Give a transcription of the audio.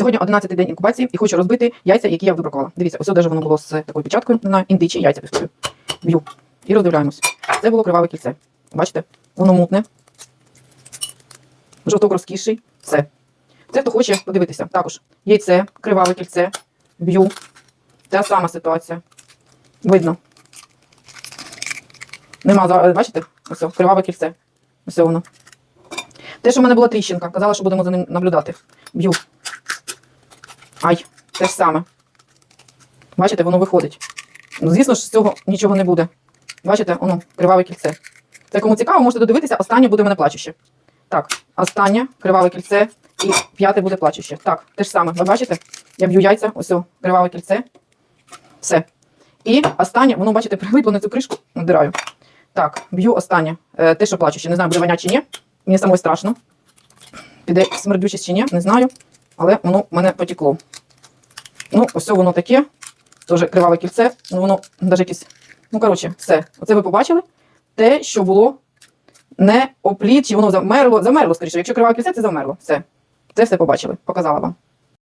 Сьогодні 11 день інкубації і хочу розбити яйця, які я вибракувала. Дивіться, ось даже воно було з такою печаткою на індичі яйця. Б'ю. І роздивляємось. Це було криваве кільце. Бачите? Воно мутне. Жовток розкіший. Все. Це хто хоче подивитися. Також яйце, криваве кільце, б'ю. Та сама ситуація. Видно. Нема, бачите? Ось, криваве кільце. Ось воно. Те, що в мене була тріщинка, казала, що будемо за ним наблюдати. Б'ю. Ай, те ж саме. Бачите, воно виходить. Ну, звісно ж, з цього нічого не буде. Бачите, воно, криваве кільце. Це кому цікаво, можете додивитися, останнє буде в мене плачуще. Так, останнє криваве кільце і п'яте буде плачуще. Так, те ж саме. Ви бачите? Я б'ю яйця, ось о, криваве кільце. Все. І останнє, воно, бачите, прилипло на цю кришку, надираю. Так, б'ю останнє. Е, те, що плачуще. Не знаю, буде воняти чи ні. Мені самой страшно. Піде смердючість чи ні, не знаю. Але воно в мене потекло. Ну, ось воно таке. Тоже криваве кільце. Ну, воно навіть якесь. Ну, коротше, все. Оце ви побачили. Те, що було не опліт, чи воно замерло. Замерло, скоріше. Якщо криваве кільце, це замерло. Все. Це все побачили. Показала вам.